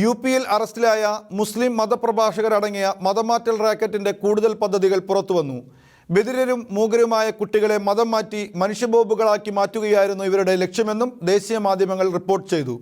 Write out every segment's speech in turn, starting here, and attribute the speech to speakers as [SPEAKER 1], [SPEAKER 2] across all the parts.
[SPEAKER 1] U പിയിൽ അറസ്റ്റിലായ മുസ്ലിം മതപ്രഭാഷകരടങ്ങിയ മതമാറ്റൽ റാക്കറ്റിന്റെ കൂടുതൽ പദ്ധതികൾ പുറത്തുവന്നു. ബദിരരും മൂകരുമായ കുട്ടികളെ മതം മാറ്റി മനുഷ്യബോബുകളാക്കി മാറ്റുകയായിരുന്നു ഇവരുടെ ലക്ഷ്യമെന്നും ദേശീയ മാധ്യമങ്ങൾ റിപ്പോർട്ട് ചെയ്തു.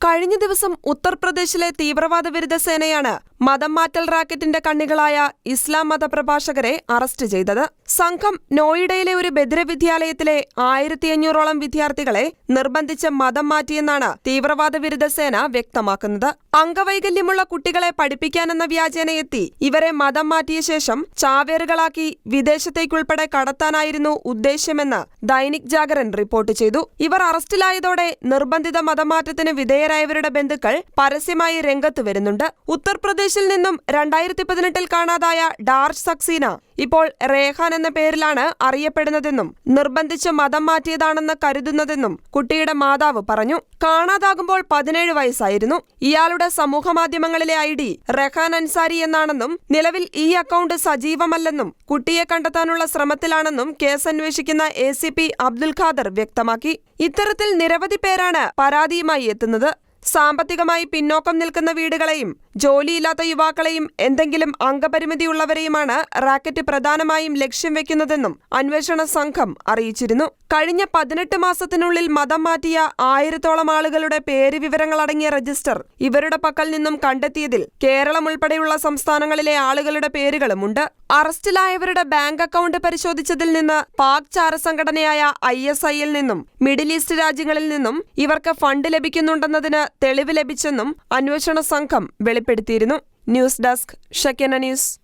[SPEAKER 2] കഴിഞ്ഞ ദിവസം ഉത്തർപ്രദേശിലെ തീവ്രവാദ വിരുദ്ധ സേനയാണ് മതം മാറ്റൽ റാക്കറ്റിന്റെ കണ്ണികളായ ഇസ്ലാം മതപ്രഭാഷകരെ അറസ്റ്റ് ചെയ്തത്. സംഘം നോയിഡയിലെ ഒരു ബദിര വിദ്യാലയത്തിലെ ആയിരത്തി അഞ്ഞൂറോളം വിദ്യാർത്ഥികളെ നിർബന്ധിച്ച് മതം മാറ്റിയെന്നാണ് തീവ്രവാദ വിരുദ്ധ സേന വ്യക്തമാക്കുന്നത്. അംഗവൈകല്യമുള്ള കുട്ടികളെ പഠിപ്പിക്കാനെന്ന വ്യാജേന എത്തി ഇവരെ മതം മാറ്റിയ ശേഷം ചാവേറുകളാക്കി വിദേശത്തേക്കുൾപ്പെടെ കടത്താനായിരുന്നു ഉദ്ദേശ്യമെന്ന് ദൈനിക് ജാഗരൻ റിപ്പോർട്ട് ചെയ്തു. ഇവർ അറസ്റ്റിലായതോടെ നിർബന്ധിത മതമാറ്റത്തിന് വിധേയരായവരുടെ ബന്ധുക്കൾ പരസ്യമായി രംഗത്ത് വരുന്നുണ്ട്. ഉത്തർപ്രദേശിൽ നിന്നും രണ്ടായിരത്തി പതിനെട്ടിൽ കാണാതായ ഡാർജ് സക്സീന ഇപ്പോൾ റേഹാൻ എന്ന പേരിലാണ് അറിയപ്പെടുന്നതെന്നും നിർബന്ധിച്ച് മതം മാറ്റിയതാണെന്ന് കരുതുന്നതെന്നും കുട്ടിയുടെ മാതാവ് പറഞ്ഞു. കാണാതാകുമ്പോൾ പതിനേഴ് വയസ്സായിരുന്നു. ഇയാളുടെ സമൂഹമാധ്യമങ്ങളിലെ ഐ ഡി റെഹാൻ അൻസാരി എന്നാണെന്നും നിലവിൽ ഈ അക്കൗണ്ട് സജീവമല്ലെന്നും കുട്ടിയെ കണ്ടെത്താനുള്ള ശ്രമത്തിലാണെന്നും കേസ് അന്വേഷിക്കുന്ന A C P Abdul Khader വ്യക്തമാക്കി. ഇത്തരത്തിൽ നിരവധി പേരാണ് പരാതിയുമായി എത്തുന്നത്. സാമ്പത്തികമായി പിന്നോക്കം നിൽക്കുന്ന വീടുകളെയും ജോലിയില്ലാത്ത യുവാക്കളെയും എന്തെങ്കിലും അംഗപരിമിതിയുള്ളവരെയുമാണ് റാക്കറ്റ് പ്രധാനമായും ലക്ഷ്യം വെക്കുന്നതെന്നും അന്വേഷണ സംഘം അറിയിച്ചിരുന്നു. കഴിഞ്ഞ പതിനെട്ട് മാസത്തിനുള്ളിൽ മതം മാറ്റിയ ആയിരത്തോളം ആളുകളുടെ പേര് വിവരങ്ങളടങ്ങിയ രജിസ്റ്റർ ഇവരുടെ പക്കൽ നിന്നും കണ്ടെത്തിയതിൽ കേരളം ഉൾപ്പെടെയുള്ള സംസ്ഥാനങ്ങളിലെ ആളുകളുടെ പേരുകളുമുണ്ട്. അറസ്റ്റിലായവരുടെ ബാങ്ക് അക്കൗണ്ട് പരിശോധിച്ചതിൽ നിന്ന് പാക് ചാരസംഘടനയായ ഐ എസ് ഐയിൽ നിന്നും മിഡിൽ ഈസ്റ്റ് രാജ്യങ്ങളിൽ നിന്നും ഇവർക്ക് ഫണ്ട് ലഭിക്കുന്നുണ്ടെന്നതിന് തെളിവ് ലഭിച്ചെന്നും അന്വേഷണ സംഘം വെളിപ്പെടുത്തിയിരുന്നു. ന്യൂസ് ഡെസ്ക് ഷക്കന ന്യൂസ്.